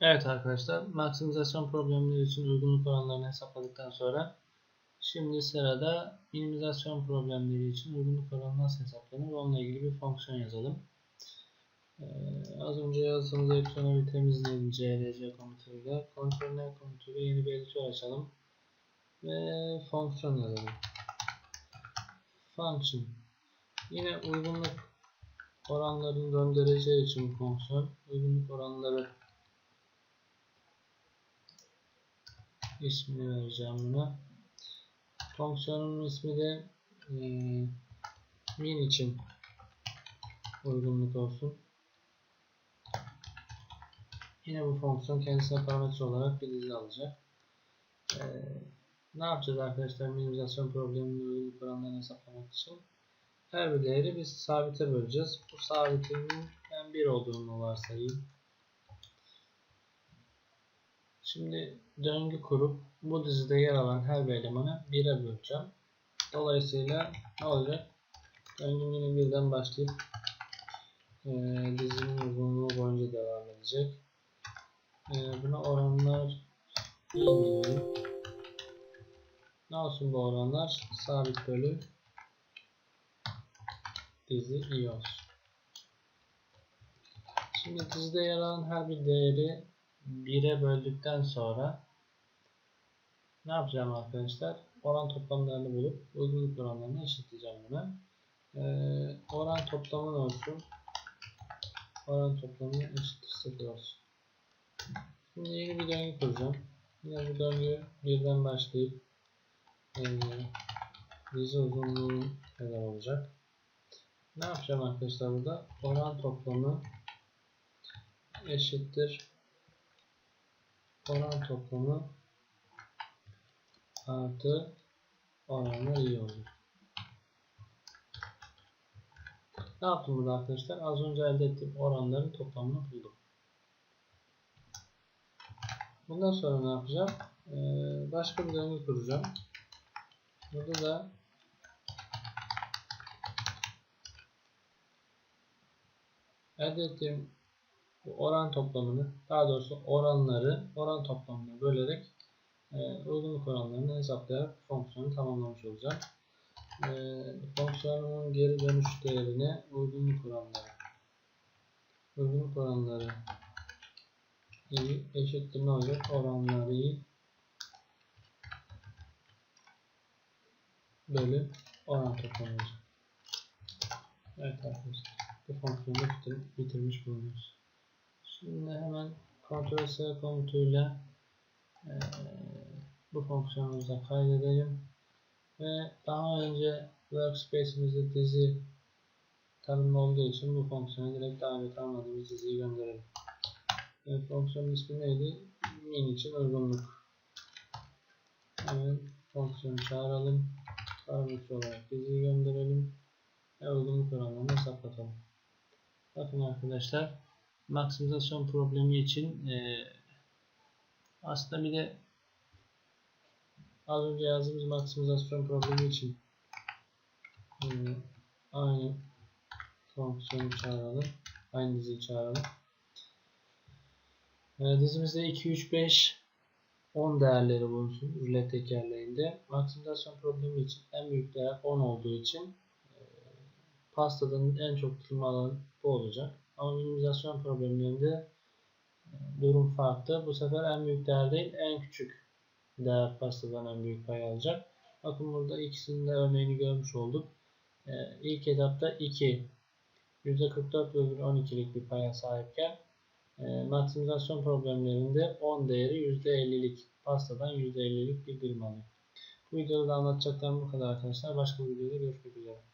Evet arkadaşlar, maksimizasyon problemleri için uygunluk oranlarını hesapladıktan sonra şimdi sırada minimizasyon problemleri için uygunluk oranı nasıl hesaplanır onunla ilgili bir fonksiyon yazalım. Ee, az önce yazdığımız ekrana bir temizleyelim CLC komutuyla. Kontrol komutuyla yeni bir editör açalım. Ve fonksiyon yazalım. Function. Yine uygunluk oranlarını göndereceği için fonksiyon uygunluk oranları ismini vereceğim buna. Fonksiyonun ismi de e, min için uygunluk olsun. Yine bu fonksiyon kendisine parametre olarak bir dizi alacak. E, ne yapacağız arkadaşlar minimizasyon probleminin uygunluk oranlarını hesaplamak için? Her bir değeri biz sabite böleceğiz. Bu sabitinin ben 1 olduğunu varsayayım. Şimdi döngü kurup bu dizide yer alan her bir elemanı 1'e böleceğim. Dolayısıyla ne olacak? Döngüm yine birden başlayıp e, dizinin uzunluğu boyunca devam edecek. E, buna oranlar diyelim. Ne olsun bu oranlar? Sabit bölü dizi i olsun. Şimdi dizide yer alan her bir değeri 1'e böldükten sonra ne yapacağım arkadaşlar? Oran toplamlarını bulup uygunluk oranlarını eşitleyeceğim buna. Ee, oran toplamı ne olsun? Oran toplamı eşittir 0 olsun. Şimdi yeni bir döngü kuracağım. Yine bu döngü birden başlayıp e, dizi uzunluğu kadar olacak. Ne yapacağım arkadaşlar burada? Oran toplamı eşittir oran toplamı artı oranlar iyi olur. Ne yaptım burada arkadaşlar? Az önce elde ettiğim oranların toplamını buldum. Bundan sonra ne yapacağım? Ee, başka bir döngü kuracağım. Burada da elde ettiğim bu oran toplamını daha doğrusu oranları oran toplamına bölerek e, uygunluk oranlarını hesaplayarak fonksiyonu tamamlamış olacağım. E, fonksiyonumun geri dönüş değerine uygunluk oranları uygunluk oranları eşittir ne olacak? Oranları bölü oran toplamı olacak. Evet arkadaşlar. Bu fonksiyonu bitir bitirmiş bulunuyoruz. Şimdi hemen Ctrl S komutuyla e, bu fonksiyonumuza kaydedelim. Ve daha önce workspace'imizde dizi tanımlı olduğu için bu fonksiyonu direkt daha önce tanımladığımız diziyi gönderelim. E, fonksiyonun ismi neydi? Min için uygunluk. Hemen fonksiyonu çağıralım. Parametre olarak diziyi gönderelim. Ve uygunluk oranlarını hesaplatalım. Bakın arkadaşlar maksimizasyon problemi için e, aslında bir de az önce yazdığımız maksimizasyon problemi için e, aynı fonksiyonu çağıralım. Aynı diziyi çağıralım. E, dizimizde 2, 3, 5 10 değerleri bulunsun rulet tekerleğinde. Maksimizasyon problemi için en büyük değer 10 olduğu için e, pastadan en çok tutulma alanı bu olacak. Ama minimizasyon problemlerinde e, durum farklı. Bu sefer en büyük değer değil en küçük değer pastadan en büyük pay alacak. Bakın burada ikisinin de örneğini görmüş olduk. Ee, ilk etapta 2 %44 bölü 12'lik bir paya sahipken e, maksimizasyon problemlerinde 10 değeri %50'lik pastadan %50'lik bir dilim alıyor. Bu videoda da anlatacaklarım bu kadar arkadaşlar. Başka bir videoda görüşmek üzere.